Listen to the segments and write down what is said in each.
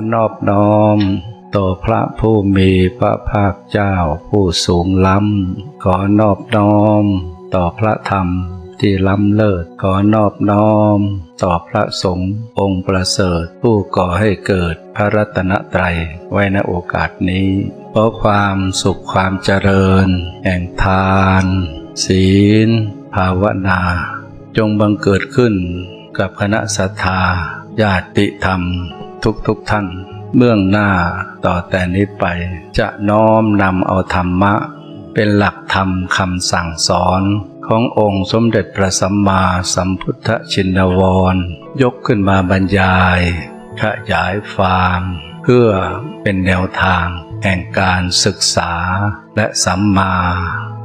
อนอบน้อมต่อพระผู้มีพระภาคเจ้าผู้สูงล้ำขอนอบน้อม ต่อพระธรรมที่ล้ำเลิศขอนอบน้อม ต่อพระสงฆ์องค์ประเสริฐผู้ก่อให้เกิดพระรัตนตรัยไว้ในโอกาสนี้ เพราะความสุขความเจริญ แห่งทาน ศีล ภาวนา จงบังเกิดขึ้นกับคณะศรัทธาญาติธรรม ทุกๆทท่าน เบื้องหน้าต่อแต่นี้ไป จะน้อมนำเอาธรรมะ เป็นหลักธรรมคำสั่งสอนขององค์สมเด็จพระสัมมาสัมพุทธชินวร ยกขึ้นมาบรรยาย ขยายฟาร์มเพื่อเป็นแนวทางแห่งการศึกษาและสัมมา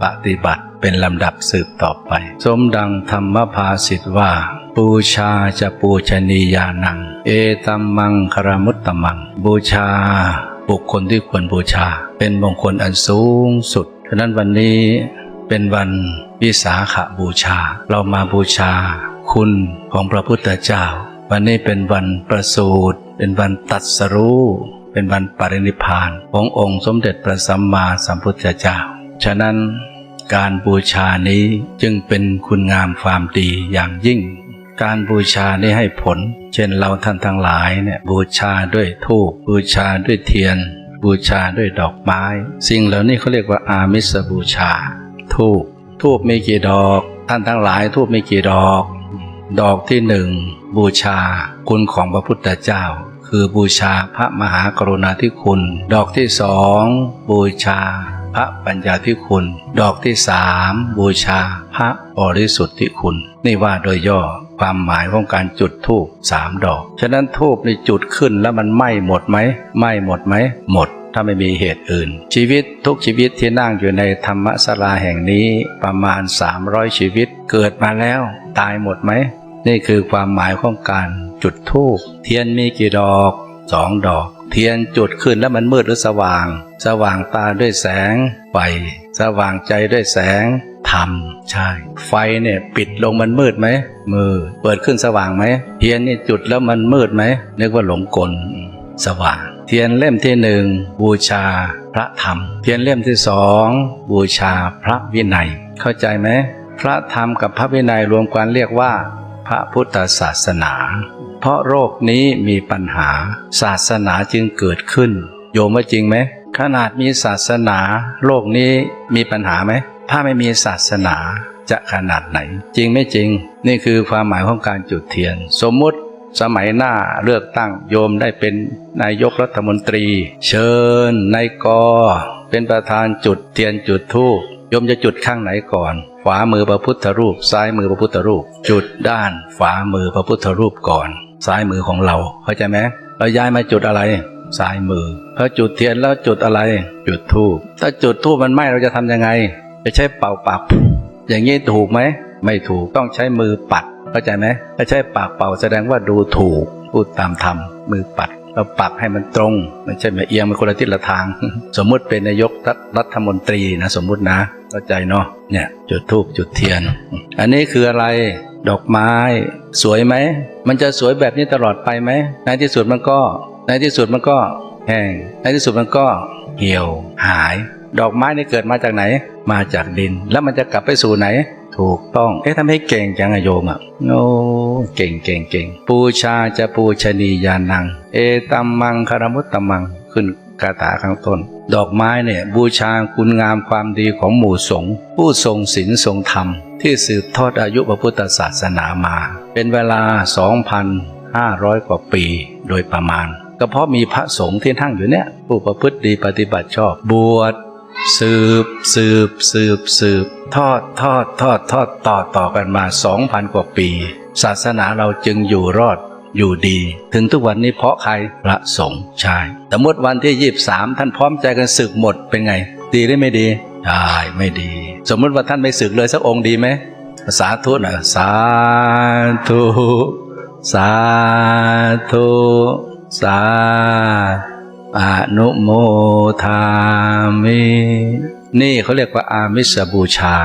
ปฏิบัติเป็นลำดับสืบต่อไป สมดังธรรมภาสิทธว่าบูชาจะปูชนียานัง เอตัมมังคารมุตตมัง บูชา บุคคลที่ควรบูชา เป็นมงคลอันสูงสุดฉะนั้นวันนี้เป็นวันวิสาขบูชา เรามาบูชา คุณของพระพุทธเจ้า วันนี้เป็นวันประสูติเป็นวันตัดสรู้เป็นวันปรินิพพานขององค์สมเด็จพระสัมมาสัมพุทธเจ้า ฉะนั้น การบูชานี้จึงเป็นคุณงามความดีอย่างยิ่ง การบูชานี้ให้ผล เช่นเราท่านทั้งหลายเนี่ยบูชาด้วยธูปบูชาด้วยเทียน บูชาด้วยดอกไม้ สิ่งเหล่านี้เขาเรียกว่าอามิสบูชาธูปทูบมีกี่ดอก ท่านทั้งหลายทูบมีกี่ดอก ดอกที่หนึ่งบูชาคุณของพระพุทธเจ้าคือบูชาพระมหากรุณาธิคุณ ดอกที่สองบูชา พระปัญญาธิคุณ ดอกที่สามบูชา พระบริสุทธิคุณ นี่ว่าโดยย่อความหมายของการจุดธูปสามดอก ฉะนั้นธูปนี่จุดขึ้นแล้วมันไหม้หมดไหมไหม้หมดไหมหมดถ้าไม่มีเหตุอื่น ชีวิตทุกชีวิตที่นั่งอยู่ในธรรมศาลาแห่งนี้ประมาณ 300 ชีวิต เกิดมาแล้ว ตายหมดไหม นี่คือความหมายของการจุดธูปเทียนมีกี่ดอกสองดอก เทียนจุดขึ้นแล้วมันมืดหรือสว่าง สว่างตาด้วยแสงไฟสว่างใจด้วยแสงธรรมใช่ ไฟเนี่ยปิดลงมันมืดไหมมือเปิดขึ้นสว่างไหมเทียนนี่จุดแล้วมันมืดไหมนึกว่าหลงกลสว่าง เทียนเล่มที่หนึ่งบูชาพระธรรม เทียนเล่มที่สองบูชาพระวินัย เข้าใจไหมพระธรรมกับพระวินัยรวมกันเรียกว่า พระพุทธศาสนา เพราะโรคนี้มีปัญหา ศาสนาจึงเกิดขึ้น โยมว่าจริงไหม ขนาดมีศาสนา โลกนี้มีปัญหาไหม ถ้าไม่มีศาสนาจะขนาดไหน จริงไม่จริง นี่คือความหมายของการจุดเทียน สมมุติสมัยหน้าเลือกตั้งโยมได้เป็นนายกรัฐมนตรี เชิญนายกเป็นประธานจุดเทียนจุดธูปโยมจะจุดข้างไหนก่อน ขวามือพระพุทธรูป ซ้ายมือพระพุทธรูป จุดด้านขวามือพระพุทธรูปก่อน ซ้ายมือของเราเข้าใจไหมเราย้ายมาจุดอะไรซ้ายมือพอจุดเทียนแล้วจุดอะไร จุดทูบถ้าจุดทูบมันไหม้เราจะทำยังไง จะใช้เป่าปากอย่างนี้ถูกไหมไม่ถูกต้องใช้มือปัดเข้าใจไหมถ้าใช้ปากเป่าแสดงว่าดูถูกพูดตามธรรมมือปัด เราปักให้มันตรง ไม่ใช่มาเอียงมันคนละทิศละทาง สมมุติเป็นนายกรัฐมนตรีนะสมมุตินะเข้าใจเนาะเนี่ยจุดธูปจุดเทียน อันนี้คืออะไรดอกไม้ สวยไหม มันจะสวยแบบนี้ตลอดไปไหมในที่สุดมันก็ในที่สุดมันก็แห้งในที่สุดมันก็เหี่ยวหาย ดอกไม้นี่เกิดมาจากไหน มาจากดิน แล้วมันจะกลับไปสู่ไหน ถูกต้อง เอ๊ะทำให้เก่งจังอโยมอะโอ้เก่งเก่งเก่งปูชาจะปูชนียานัง เอตัมมังคารมุตตมังขึ้นคาถาข้างต้น ดอกไม้เนี่ยบูชาคุณงามความดีของหมู่สงฆ์ผู้ทรงศีลทรงธรรม ที่สืบทอดอายุพระพุทธศาสนามา เป็นเวลา 2,500 กว่าปีโดยประมาณ ก็เพราะมีพระสงฆ์ที่นั่งอยู่เนี่ยผู้ประพฤติดีปฏิบัติชอบ บวช สืบสืบสืบสืบ ทอดทอดทอดทอดต่อต่อกันมาสองพันกว่าปี ศาสนาเราจึงอยู่รอดอยู่ดี ถึงทุกวันนี้เพราะใครพระสงฆ์ใช่สมมติวันที่ยี่บสามท่านพร้อมใจกันศึกหมดเป็นไง ดีหรือไม่ดีใช่ไม่ดี สมมติว่าท่านไม่ศึกเลยสักองค์ดีไหมสาธุนะสาธุสาธุสาธ อนุโมทามินี่เขาเรียกว่าอามิสบูชา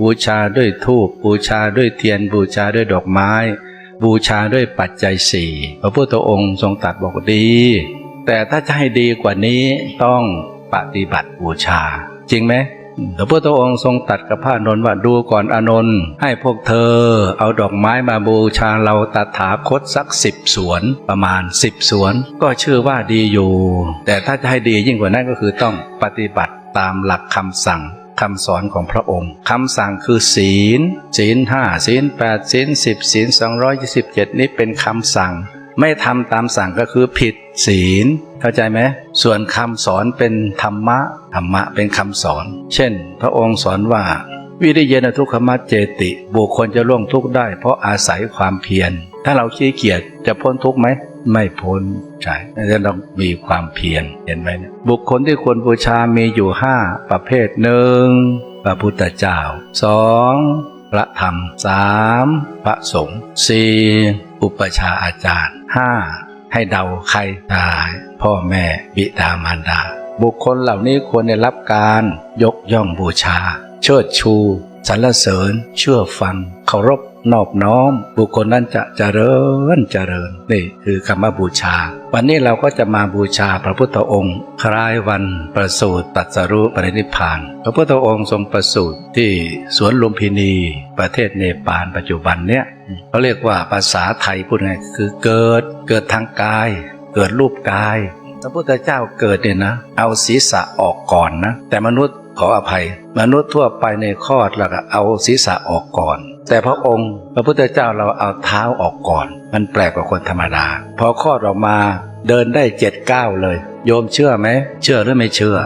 บูชาด้วยทูปบูชาด้วยเทียน บูชาด้วยดอกไม้ บูชาด้วยปัจจัยสี่พระพุทธองค์ทรงตรัสบอกดี แต่ถ้าจะให้ดีกว่านี้ต้องปฏิบัติบูชา จริงไหม พระพุทธองค์ทรงตัดกับพระอานนท์ว่าดูก่อนอนนท์ให้พวกเธอ เอาดอกไม้มาบูชาเราตถาคตสักสิบสวนประมาณสิบสวน ก็ชื่อว่าดีอยู่ แต่ถ้าจะให้ดียิ่งกว่านั้นก็คือต้องปฏิบัติตามหลักคำสั่งคำสอนของพระองค์ คำสั่งคือศีล ศีลห้าศีลแปดศีลสิบศีลสองร้อยยี่สิบเจ็ดนี้เป็นคำสั่ง ไม่ทำตามสั่งก็คือผิดศีล เข้าใจไหมส่วนคำสอนเป็นธรรมะธรรมะเป็นคำสอน เช่น พระองค์สอนว่า วิริยนทุกขมัจเจติ บุคคลจะล่วงทุกข์ได้ เพราะอาศัยความเพียร ถ้าเราขี้เกียจจะพ้นทุกข์ไหมไม่พ้นใช่จะต้องมีความเพียรเห็นไหมบุคคลที่ควรบูชามีอยู่ห้าประเภทหนึ่งพระพุทธเจ้าสองพระธรรมสามพระสงฆ์สี่อุปชฌาอาจารย์ ห้าให้เดาใครตายพ่อแม่บิดามารดา บุคคลเหล่านี้ควรได้รับการยกย่องบูชา เชิดชู สรรเสริญ เชื่อฟัง เคารพ นอบน้อม บุคคลนั้นจะเจริญเจริญ นี่คือคำว่าบูชา วันนี้เราก็จะมาบูชาพระพุทธองค์ คล้ายวันประสูติตรัสรู้ปรินิพาน พระพุทธองค์ทรงประสูติที่สวนลุมพินี ประเทศเนปาลปัจจุบันเนี่ยเขาเรียกว่าภาษาไทยพูดง่ายคือเกิดเกิดทางกาย เกิดรูปกายพระพุทธเจ้าเกิดเนี่ยนะ เอาศีรษะออกก่อนนะ แต่มนุษย์ ขออภัย มนุษย์ทั่วไปในคลอดแล้วก็เอาศีรษะออกก่อน แต่พระองค์ พระพุทธเจ้าเราเอาเท้าออกก่อน มันแปลกกว่าคนธรรมดา พอคลอดออกมาเดินได้เจ็ดก้าวเลย โยมเชื่อไหม เชื่อหรือไม่เชื่อ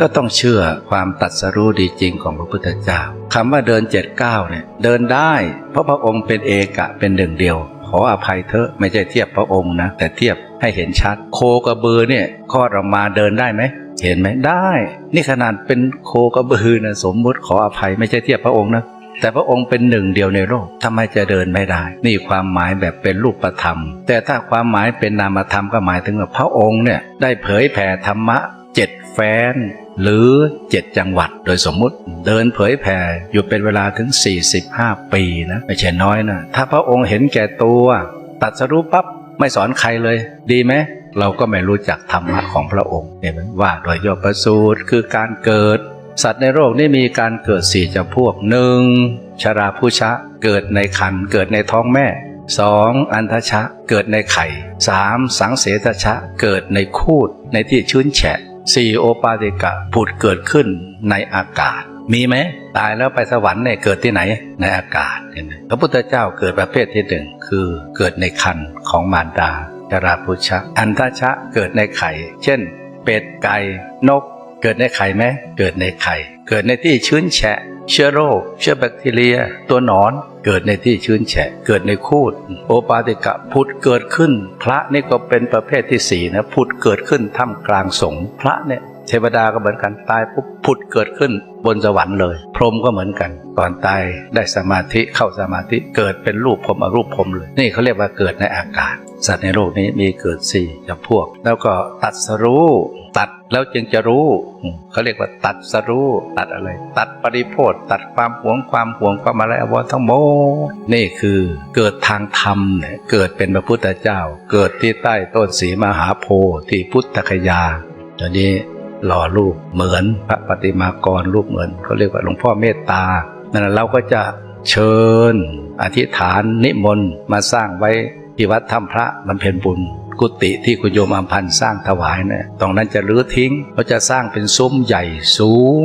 ก็ต้องเชื่อความตัดสรู้ดีจริงของพระพุทธเจ้าคำว่าเดินเจ็ดก้าวเนี่ยเดินได้ เพราะพระองค์เป็นเอกะเป็นหนึ่งเดียว ขออภัยเถอะไม่ใช่เทียบพระองค์นะ แต่เทียบให้เห็นชัด โคกระบือเนี่ยคลอดออกมาเดินได้ไหม เห็นไหมได้ นี่ขนาดเป็นโคกระบือนะสมมุติขออภัยไม่ใช่เทียบพระองค์นะแต่พระองค์เป็นหนึ่งเดียวในโลกทำไมจะเดินไม่ได้ นี่ความหมายแบบเป็นรูปธรรม แต่ถ้าความหมายเป็นนามธรรมก็หมายถึงว่าพระองค์เนี่ยได้เผยแผ่ธรรมะเจ็ดแฟนหรือเจ็ดจังหวัดโดยสมมุติ เดินเผยแผ่อยู่เป็นเวลาถึง 45 ปีนะไม่ใช่น้อยนะถ้าพระองค์เห็นแก่ตัว ตัดสรู้ปั๊บไม่สอนใครเลย ดีไหม เราก็ไม่รู้จักธรรมะของพระองค์เห็นไหมว่าโดยย่อประสูตรคือการเกิด สัตว์ในโลกนี้มีการเกิดสี่จำพวกหนึ่งชราผู้ชะ เกิดในคันเกิดในท้องแม่สองอันทชะ เกิดในไข่สามสังเสทชะ เกิดในคูดในที่ชื้นแฉะสี่โอปาติกะผุดเกิดขึ้นในอากาศ มีไหมตายแล้วไปสวรรค์เนี่ยเกิดที่ไหนในอากาศเห็นไหมพระพุทธเจ้าเกิดประเภทที่หนึ่งคือเกิดในคันของมารดา จราพุชะอันทชะเกิดในไข่ เช่น เป็ดไก่นก เกิดในไข่ไหมเกิดในไข่ เกิดในที่ชื้นแฉะ เชื้อโรค เชื้อแบคทีเรีย ตัวหนอนเกิดในที่ชื้นแฉะ เกิดในคูด โอปาติกะผุดเกิดขึ้น พระนี่ก็เป็นประเภทที่สี่นะผุดเกิดขึ้นท่ามกลางสงฆ์พระเนี่ย ทวดาก็เหมือนกันตายปุ๊บผุดเกิดขึ้นบนสวรรค์เลย พรหมก็เหมือนกันก่อนตายได้สมาธิเข้าสมาธิเกิดเป็นรูปพรหมอรูปพรหมเลย นี่เขาเรียกว่าเกิดในอากาศ สัตว์ในโลกนี้มีเกิดสี่จำพวก แล้วก็ตัดสรู้ตัดแล้วจึงจะรู้เขาเรียกว่าตัดสรู้ตัดอะไร ตัดปริโพธตัดความหวงความห่วงความอะไรอวทั้งหมดนี่คือเกิดทางธรรมเนี่ยเกิดเป็นพระพุทธเจ้า เกิดที่ใต้ต้นสีมหาโพธิ์ที่พุทธคยาตอนนี้ หล่อรูปเหมือนพระปฏิมากรรูปเหมือนเขาเรียกว่าหลวงพ่อเมตตานั่นแหละเราก็จะเชิญ อธิษฐานนิมนต์มาสร้างไว้ที่วัดถ้ำพระบำเพ็ญบุญ กุฏิที่คุณโยมอัมพันธ์สร้างถวายเนี่ยตรงนั้นจะรื้อทิ้งเขาจะสร้างเป็นซุ้มใหญ่สูง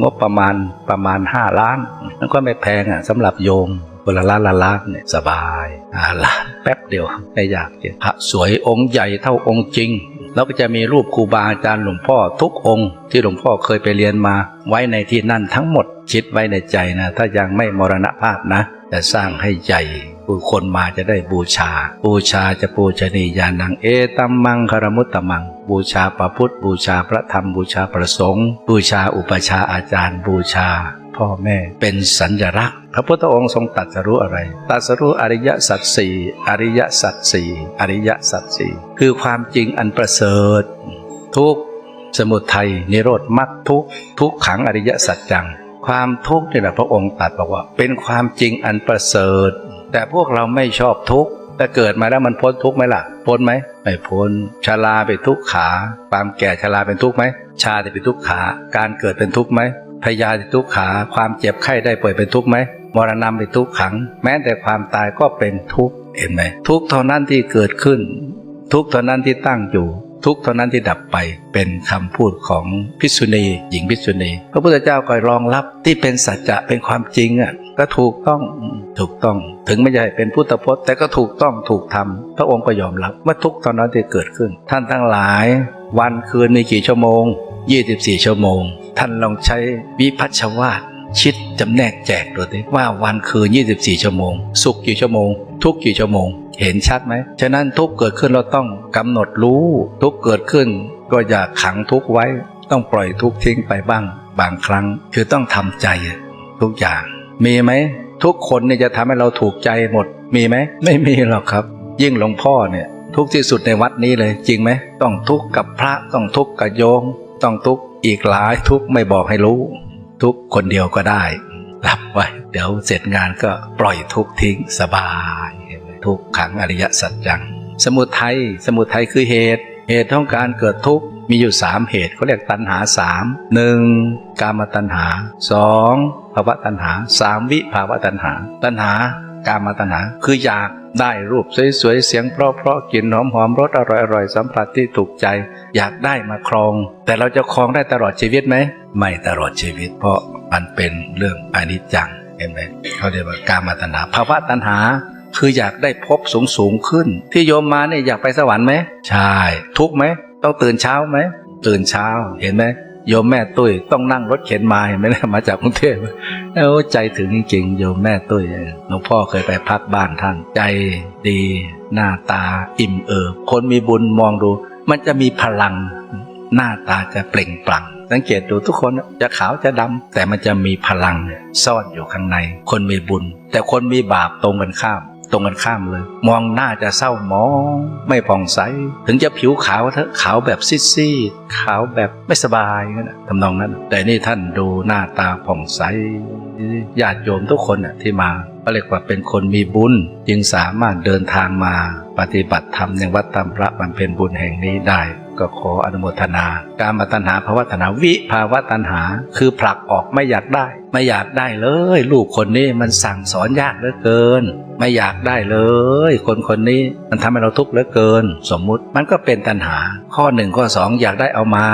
งบประมาณประมาณ 5 ล้านนั่นก็ไม่แพงอะสำหรับโยมคนละล้านละล้านเนี่ยสบายอ่าล้านแป๊บเดียวไม่อยากเจพระสวยองค์ใหญ่เท่าองค์จริง แล้วก็จะมีรูปครูบาอาจารย์หลวงพ่อทุกองค์ที่หลวงพ่อเคยไปเรียนมา ไว้ในที่นั่นทั้งหมดคิดไว้ในใจนะ ถ้ายังไม่มรณภาพนะแต่สร้างให้ใหญ่ผู้คนมาจะได้บูชา บูชาจะปูชนียานังเอตัมมังคารมุตตมัง บูชาพระพุทธ บูชาพระธรรมบูชาพระสงฆ์บูชาอุปชาอาจารย์บูชา พ่อแม่ เป็นสัญลักษณ์พระพุทธองค์ทรงตรัสรู้อะไรตรัสรู้อริยสัจสี่อริยสัจสี่อริยสัจสี่คือความจริงอันประเสริฐ ทุกสมุทัยนิโรธมรรคทุกทุกขังอริยสัจจัง ความทุกข์นี่แหละพระองค์ตรัสบอกว่า เป็นความจริงอันประเสริฐ แต่พวกเราไม่ชอบทุกข์ถ้าเกิดมาแล้วมันพ้นทุกข์ไหมล่ะ พ้นไหมไม่พ้นชราเป็นทุกข์ขา ความแก่ชราเป็นทุกข์ไหมชาติเป็นทุกข์ขา การเกิดเป็นทุกข์ไหม พยาธิทุกขา ความเจ็บไข้ได้ป่วยเป็นทุกข์ไหมมรณะเป็นทุกขัง แม้แต่ความตายก็เป็นทุกข์เห็นไหมทุกข์เท่านั้นที่เกิดขึ้น ทุกข์เท่านั้นที่ตั้งอยู่ ทุกเท่านั้นที่ดับไปเป็นคำพูดของพิษุณีหญิงพิษุณีพระพุทธเจ้าก็รองรับที่เป็นสัจจะเป็นความจริงอะก็ถูกต้องถูกต้องถึงไม่ใช่เป็นพุทธพจน์ แต่ก็ถูกต้องถูกทำพระองค์ก็ยอมรับว่าทุกข์ตอนนั้นที่เกิดขึ้น ท่านทั้งหลาย วันคืนมีกี่ชั่วโมง 24 ชั่วโมง ท่านลองใช้วิพัชวาทชิดจำแนกแจกดูสิว่าวันคืน 24 ชั่วโมง สุขกี่ชั่วโมง ทุกข์กี่ชั่วโมง เห็นชัดไหม ฉะนั้นทุกข์เกิดขึ้นเราต้องกำหนดรู้ ทุกข์เกิดขึ้น ก็อย่าขังทุกข์ไว้ ต้องปล่อยทุกข์ทิ้งไปบ้าง บางครั้ง คือต้องทำใจ ทุกอย่าง มีไหม ทุกคนเนี่ยจะทำให้เราถูกใจหมด มีไหม ไม่มีหรอกครับ ยิ่งหลวงพ่อเนี่ยทุกที่สุดในวัดนี้เลยจริงไหม ต้องทุกข์กับพระต้องทุกข์กับโยม ต้องทุกข์อีกหลายทุกข์ไม่บอกให้รู้ ทุกข์คนเดียวก็ได้รับไว้เดี๋ยวเสร็จงานก็ปล่อยทุกข์ทิ้งสบาย ทุกขังอริยสัจจัง สมุทัยสมุทัยคือเหตุ เหตุของการเกิดทุกข์มีอยู่สามเหตุเขาเรียกตัณหาสามหนึ่งกามตัณหาสองภาวะตัณหาสามวิภาวะตัณหา ตัณหากามตัณหา คืออยากได้รูปสวยๆ เสียงเพราะๆกลิ่นหอมๆรสอร่อยๆ สัมผัสที่ถูกใจ อยากได้มาครอง แต่เราจะครองได้ตลอดชีวิตไหม ไม่ตลอดชีวิต เพราะมันเป็นเรื่องอนิจจังเห็นไหมเขาเรียกว่ากามตัณหาภาวะตัณหา คืออยากได้พบสูงสูงขึ้น ที่โยมมาเนี่ยอยากไปสวรรค์ไหมใช่ ทุกไหมต้องตื่นเช้าไหมตื่นเช้าเห็นไหม โยมแม่ตุ้ยต้องนั่งรถเข็นมาเห็นไหมนี่ยมาจากกรุงเทพเอ้ใจถึงจริงๆโยมแม่ตุ้ยหลวงพ่อเคยไปพักบ้านท่านใจดี หน้าตาอิ่มเอิบคนมีบุญมองดู มันจะมีพลัง หน้าตาจะเปล่งปลั่งสังเกตดูทุกคนจะขาวจะดำแต่มันจะมีพลังซ่อนอยู่ข้างใน คนมีบุญ แต่คนมีบาปตรงกันข้าม ตรงกันข้ามเลย มองหน้าจะเศร้าหมอง ไม่ผ่องใส ถึงจะผิวขาวเถอะขาวแบบซีดๆขาวแบบไม่สบายนั่นทำนองนั้น แต่นี่ท่านดูหน้าตาผ่องใสญาติโยมทุกคนน่ะที่มาก็เรียกว่าเป็นคนมีบุญ จึงสามารถเดินทางมาปฏิบัติธรรมในวัดตามพระบำเพ็ญบุญแห่งนี้ได้ ก็ขออนุโมทนา การมาตัณหาภาวะตัณหาวิภาวะตัณหา คือผลักออกไม่อยากได้ ไม่อยากได้เลย ลูกคนนี้มันสั่งสอนยากเหลือเกิน ไม่อยากได้เลย คนคนนี้มันทำให้เราทุกข์เหลือเกิน สมมุติมันก็เป็นตัณหา ข้อหนึ่งข้อสองอยากได้เอามา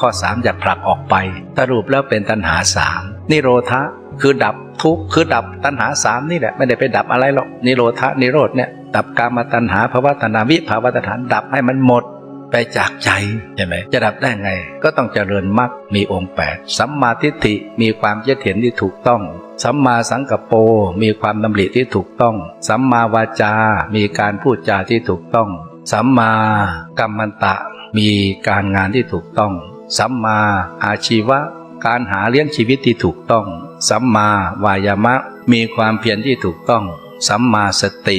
ข้อสามอยากผลักออกไปสรุปแล้วเป็นตัณหาสามนิโรธะคือดับทุกข์คือดับตัณหาสามนี่แหละไม่ได้ไปดับอะไรหรอกนิโรธะนิโรธเนี่ยดับกามตัณหาภาวะตัณหาวิภาวะตัณหาดับให้มันหมด ไปจากใจใช่ไหมจะดับได้ไง ก็ต้องเจริญมรรคมีองค์แปดสัมมาทิฏฐิมีความยึดเห็นที่ถูกต้อง สัมมาสังกัปโปมีความดำริที่ถูกต้อง สัมมาวาจา มีการพูดจาที่ถูกต้อง สัมมากัมมันตะ มีการงานที่ถูกต้อง สัมมาอาชีวะ การหาเลี้ยงชีวิตที่ถูกต้อง สัมมาวายามะ มีความเพียรที่ถูกต้อง สัมมาสติ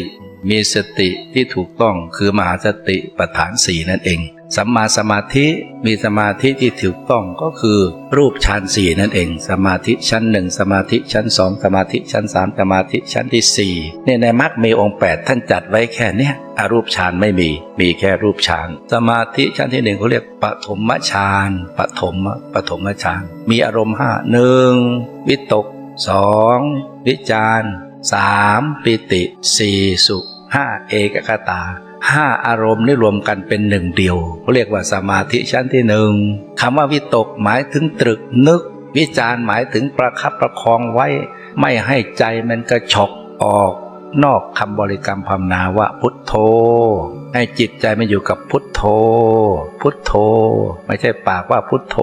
มีสติที่ถูกต้องคือมหาสติปัฏฐานสี่นั่นเอง สัมมาสมาธิมีสมาธิที่ถูกต้องก็คือ รูปฌานสี่นั่นเอง สมาธิชั้นหนึ่งสมาธิชั้นสองสมาธิชั้นสามสมาธิชั้นที่สี่เนี่ยในมรรคมีองค์แปดท่านจัดไว้แค่เนี้ยอรูปฌานไม่มี มีแค่รูปฌานสมาธิชั้นที่หนึ่งเขาเรียกปฐมฌานปฐมปฐมฌานมีอารมณ์ห้าหนึ่งวิตกสองวิจาร ณ์สามปิติสี่สุขหเอกคตาห้าอารมณ์นี่รวมกันเป็นหนึ่งเดียวเขาเรียกว่าสมาธิชั้นที่หนึ่งคำว่าวิตกหมายถึงตรึกนึก วิจารหมายถึงประคับประคองไว้ ไม่ให้ใจมันกระชอกออก นอกคำบริกรรมภาวนาว่าพุทโธ ให้จิตใจมันอยู่กับพุทโธ พุทโธ ไม่ใช่ปากว่าพุทโธ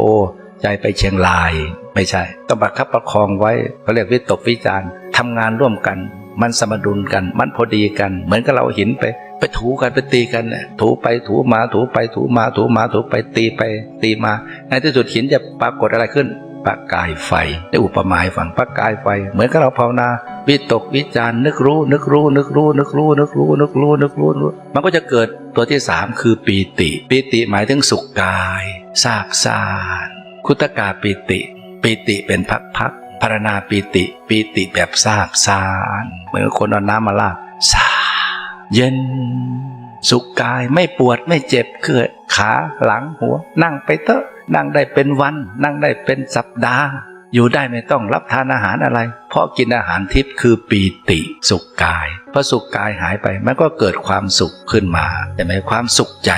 ใจไปเชียงราย ไม่ใช่ ต้องประคับประคองไว้เขาเรียกวิตกวิจารณ์ ทำงานร่วมกัน มันสมดุลกัน มันพอดีกัน เหมือนกับเราหินไป ไปถูกันไปตีกันน่ะถูไปถูมาถูไปถูมาถูมาถูไปตีไปตีมา ในที่สุดหินจะปรากฏอะไรขึ้นประกายไฟได้อุปมาให้ฟังประกายไฟ เหมือนกับเราภาวนาวิตกวิจารณ์นึกรู้ นึกรู้ นึกรู้ นึกรู้ นึกรู้ นึกรู้ นึกรู้ มันก็จะเกิดตัวที่สามคือปีติ ปีติหมายถึงสุขกายซาบซ่านคุตกาปีติ ปีติเป็นพักๆารณาปีติ ปีติแบบซาบซ่านเหมือนคนเอาน้ำมาลาดซาเย็น สุขกายไม่ปวดไม่เจ็บเกิดขาหลังหัว นั่งไปเถอะ นั่งได้เป็นวัน นั่งได้เป็นสัปดาห์ อยู่ได้ไม่ต้องรับทานอาหารอะไร เพราะกินอาหารทิพย์คือปีติสุขกายพอสุขกายหายไปมันก็เกิดความสุขขึ้นมาแต่ไหมความสุขใจ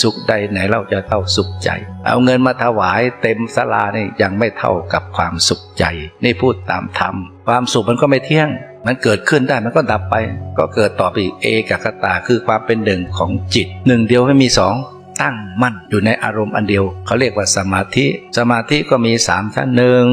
สุขใดไหนเราจะเท่าสุขใจ เอาเงินมาถวายเต็มศาลานี่ยังไม่เท่ากับความสุขใจ นี่พูดตามธรรมความสุขมันก็ไม่เที่ยง มันเกิดขึ้นได้มันก็ดับไป ก็เกิดต่อไปอีกเอกคตาคือความเป็นหนึ่งของจิตหนึ่งเดียวไม่มีสอง ตั้งมั่นอยู่ในอารมณ์อันเดียวเขาเรียกว่าสมาธิ สมาธิก็มีสามชั้นหนึ่ง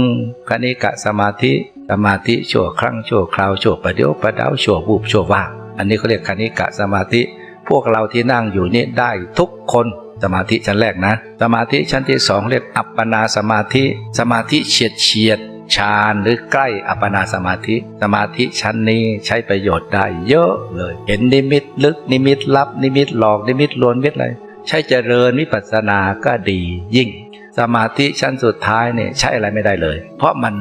คณิกะสมาธิ สมาธิชั่วครั้งชั่วคราวชั่วประเดี๋ยวประดาวชั่ววูบชั่วว่างอันนี้เขาเรียกคณิกะสมาธิ พวกเราที่นั่งอยู่นี่ได้ทุกคนสมาธิชั้นแรกนะ สมาธิชั้นที่สองเรียกอัปปนาสมาธิ สมาธิเฉียดเฉียดฌานหรือใกล้อัปปนาสมาธิ สมาธิชั้นนี้ใช้ประโยชน์ได้เยอะเลย เห็นนิมิตลึกนิมิตลับนิมิตหลอกนิมิตลวนนิมิตอะไร ใช้เจริญวิปัสสนาก็ดียิ่ง สมาธิชั้นสุดท้ายเนี่ยใช้อะไรไม่ได้เลย เพราะมัน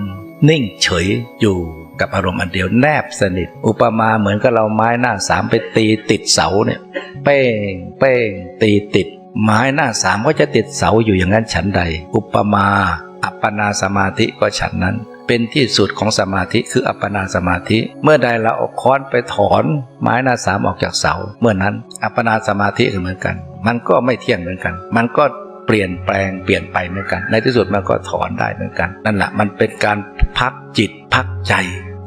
นิ่งเฉยอยู่กับอารมณ์อันเดียวแนบสนิท อุปมาเหมือนกับเราไม้หน้าสามไปตีติดเสาเนี่ยเป้งเป้งตีติด ไม้หน้าสามก็จะติดเสาอยู่อย่างนั้นฉันใด อุปมา อัปปนาสมาธิก็ฉันนั้น เป็นที่สุดของสมาธิคืออัปปนาสมาธิ เมื่อใดเราเอาค้อนไปถอนไม้หน้าสามออกจากเสา เมื่อนั้นอัปปนาสมาธิเหมือนกัน มันก็ไม่เที่ยงเหมือนกัน มันก็เปลี่ยนแปลงเปลี่ยนไปเหมือนกัน ในที่สุดมันก็ถอนได้เหมือนกัน นั่นแหละมันเป็นการพักจิตพักใจ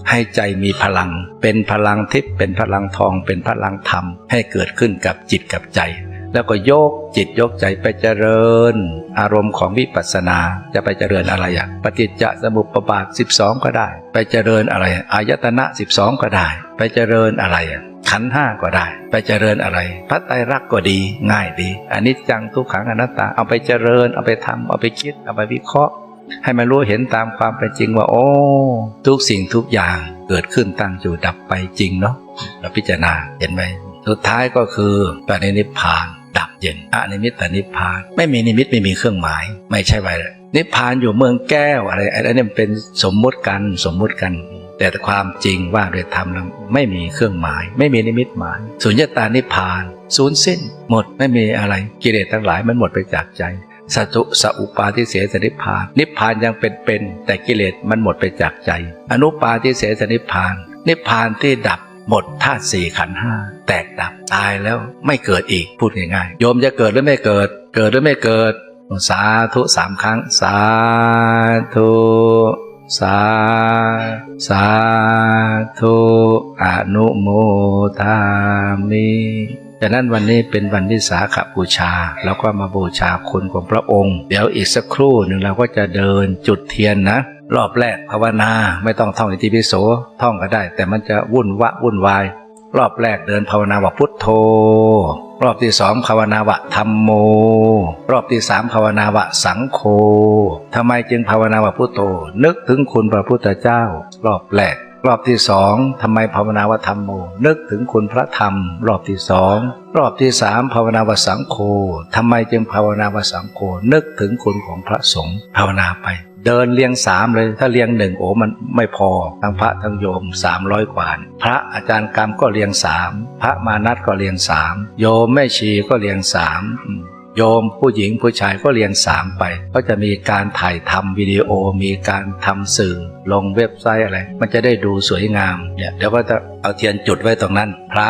ให้ใจมีพลัง เป็นพลังทิพย์เป็นพลังทอง เป็นพลังธรรม ให้เกิดขึ้นกับจิตกับใจ แล้วก็โยกจิตโยกใจไปเจริญ อารมณ์ของวิปัสสนาจะไปเจริญอะไรอะปฏิจจสมุปบาท 12 ก็ได้ ไปเจริญอะไรอายตนะ 12 ก็ได้ ไปเจริญอะไรขันห้าก็ได้ ไปเจริญอะไรพระไตรลักษณ์ก็ดีง่ายดีอันนี้จังทุกขังอนัตตาเอาไปเจริญเอาไปทำเอาไปคิดเอาไปวิเคราะห์ ให้มันรู้เห็นตามความเป็นจริงว่า โอ้ทุกสิ่งทุกอย่างเกิดขึ้นตั้งอยู่ดับไปจริงเนาะเราพิจารณาเห็นไหมสุดท้ายก็คือปณินิพพาน ดับเย็นอนิมิตตนิพพาน ไม่มีนิมิตไม่มีเครื่องหมาย ไม่ใช่ไว้นิพพานอยู่เมืองแก้วอะไรอะไรนี่เป็นสมมุติกันสมมุติกันแต่ความจริงว่าโดยธรรมแล้วไม่มีเครื่องหมาย ไม่มีนิมิตหมายสุญญตานิพพานสูญสิ้น หมดไม่มีอะไรกิเลสทั้งหลายมันหมดไปจากใจสัตุสอุปาทิเสสนิพพาน นิพพานยังเป็นๆแต่กิเลสมันหมดไปจากใจ อนุปาทิเสสนิพพาน นิพพานที่ดับ หมดธาตุสี่ขันธ์ห้าแตกดับตายแล้วไม่เกิดอีกพูดง่ายๆโยมจะเกิดหรือไม่เกิด เกิดหรือไม่เกิด สาธุสามครั้ง สาธุสาสาธุอนุโมทามิดังนั้นวันนี้เป็นวันวิสาขบูชาแล้วก็มาบูชาคุณของพระองค์ เดี๋ยวอีกสักครู่หนึ่งเราก็จะเดินจุดเทียนนะ รอบแรกภาวนาไม่ต้องท่องอิติปิโสท่องก็ได้ แต่มันจะวุ่นวะวุ่นวาย รอบแรกเดินภาวนาว่าพุทโธ รอบที่สองภาวนาว่าธรรมโม รอบที่สามภาวนาว่าสังโฆทำไมจึงภาวนาว่าพุทโธ นึกถึงคุณพระพุทธเจ้า รอบแรก รอบที่สองทำไมภาวนาว่าธรรมโม นึกถึงคุณพระธรรม รอบที่สองรอบที่สามภาวนาว่าสังโฆทำไมจึงภาวนาว่าสังโฆนึกถึงคุณของพระสงฆ์ภาวนาไป เดินเรียงสามเลย ถ้าเรียงหนึ่งโอ้มันไม่พอ ทั้งพระทั้งโยมสามร้อยกว่าพระอาจารย์กรรมก็เรียงสามพระมานัตก็เรียงสามโยมแม่ชีก็เรียงสามโยมผู้หญิงผู้ชายก็เรียงสามไป ก็จะมีการถ่ายทำวิดีโอมีการทำสื่อ ลงเว็บไซต์อะไร มันจะได้ดูสวยงามเนี่ยเดี๋ยวก็จะเอาเทียนจุดไว้ตรงนั้น พระ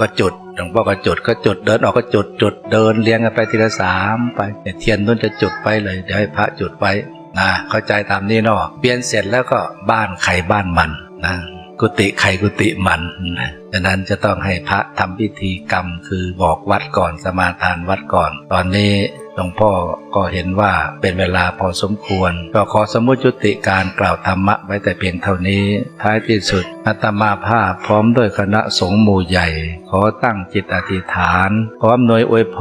ก็จุดหลวงพ่อก็จุดก็จุดเดินออกก็จุดจุดเดินเรียงกันไปทีละสามไปเนี่ยเทียนนู้นจะจุดไปเลยเดี๋ยวให้พระจุดไว้ นะเข้าใจตามนี้เนาะเปลี่ยนเสร็จแล้วก็บ้านใครบ้านมันนะกุฏิใครกุฏิมันนะดังนั้นจะต้องให้พระทำพิธีกรรม คือบอกวัดก่อนสมาทานวัดก่อน ตอนนี้ หลวงพ่อก็เห็นว่าเป็นเวลาพอสมควร ก็ขอสมมุติจุติการกล่าวธรรมะไว้แต่เพียงเท่านี้ ท้ายที่สุดอาตมาภาพพร้อมด้วยคณะสงฆ์หมู่ใหญ่ ขอตั้งจิตอธิษฐานขออำนวยอวยพ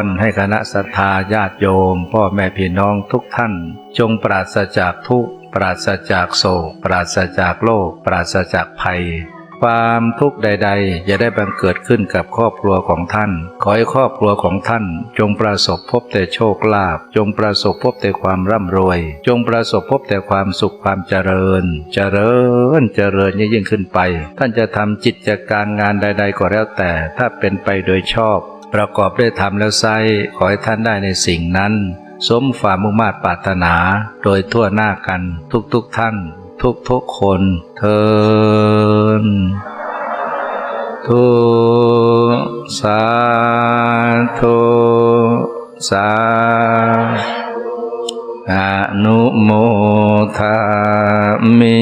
ร ให้คณะศรัทธาญาติโยม พ่อแม่พี่น้องทุกท่าน จงปราศจากทุกปราศจากโศก ปราศจากโรคปราศจากภัย ความทุกข์ใดๆอย่าได้บังเกิดขึ้นกับครอบครัวของท่าน ขอให้ครอบครัวของท่าน จงประสบพบแต่โชคลาภจงประสบพบแต่ความร่ำรวย จงประสบพบแต่ความสุขความเจริญ เจริญเจริญยิ่งขึ้นไป ท่านจะทำจิตจากการงานใด ๆ ก็แล้วแต่ ถ้าเป็นไปโดยชอบ ประกอบด้วยธรรมแล้วไซขอให้ท่านได้ในสิ่งนั้น สมฝ่ามุ่งมาตรปรารถนา โดยทั่วหน้ากันทุกๆทท่าน ทุกๆคนเทินทุสาธุสาอนุโมทามิ